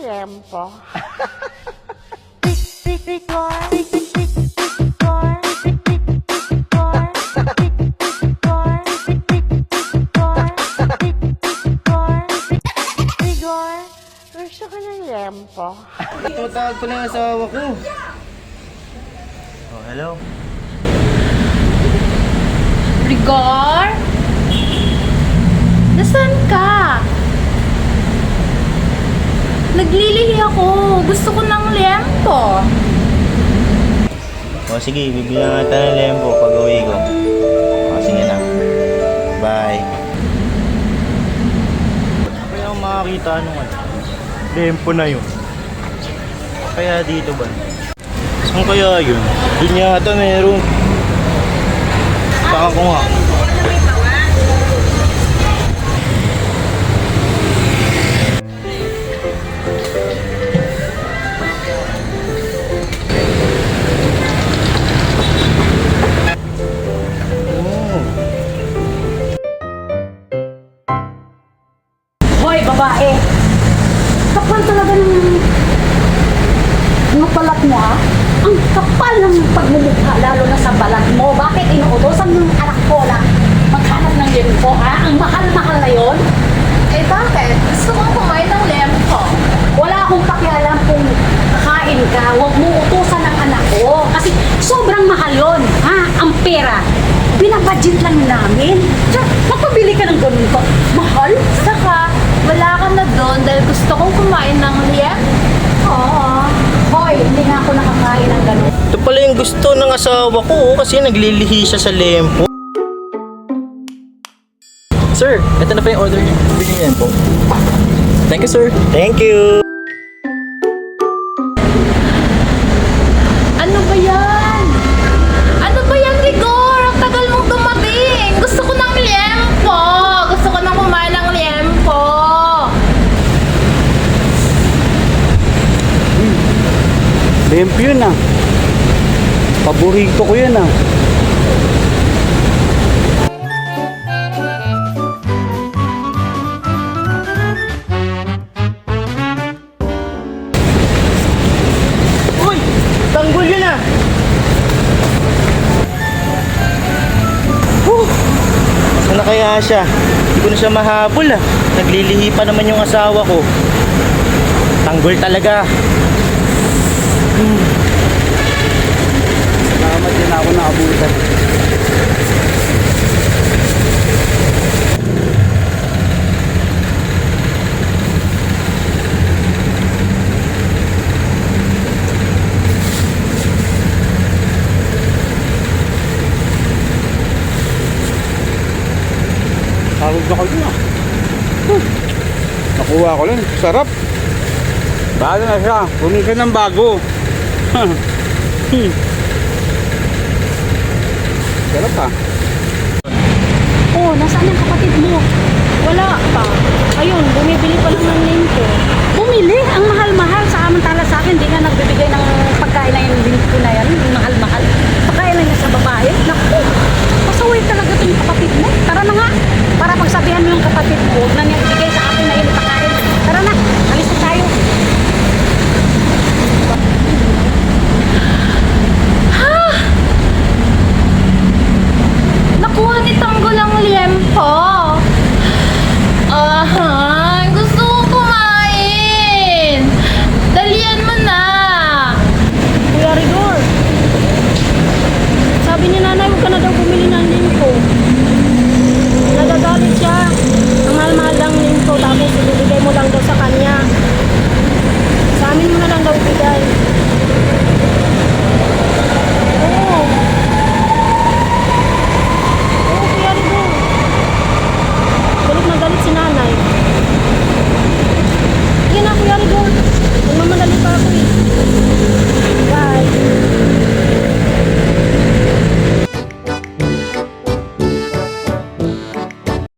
lempo. Igor, gusto ka ng lempo? Tumatawag pala yung asawa ko. Oh, hello? Rigor? Nasaan ka? Naglilihi ako. Gusto ko ng lempo. O sige, bibigyan nga tayo ng lempo pag uwi ko. O sige na. Bye. Kaya ako makakita nung ano, lempo na yun. Kaya dito ba? Saan kaya yun? Doon yata meron. Saka ko nga. Hoy, babae! Kapal talaga ng mga balat mo, ha? Ang kapal ng pagmumukha, lalo na sa balat mo. Bakit inuutosan ng anak ko na maghanap ng limpo, ha? Ang mahal-mahal na yon. Eh bakit? Gusto ko kumain ng lempo. Wala akong pakialam kung kakain ka. Huwag mo utusan ng anak ko. Kasi sobrang mahal yon, ha? Ang pera. Binabudget lang namin. Tsaka, magpabili ka ng ganun ka. Mahal? Saka, wala ka na doon dahil gusto kong kumain ng lempo. Oo. Hoy, hindi nga ako nakakain ng ganun. Ito pala yung gusto ng asawa ko oh, kasi naglilihi siya sa lempo. Sir, ito na pa yung order niyo. Bigyan yan po. Thank you, sir. Thank you! Lempo yun ah. Paborito ko yun ah. Uy! Tanggol yun ah! Huh! Saan kaya siya? Hindi ko na siya mahabol ah. Naglilihi pa naman yung asawa ko. Tanggol talaga. Salamat din ako nakabutan. Tawag na kayo ah. Huh. Nakuha ko lang. Sarap. Bago na siya. Ka ng bago. Hmm. Sarap ah. Oh, nasaan yung kapatid mo? Wala pa.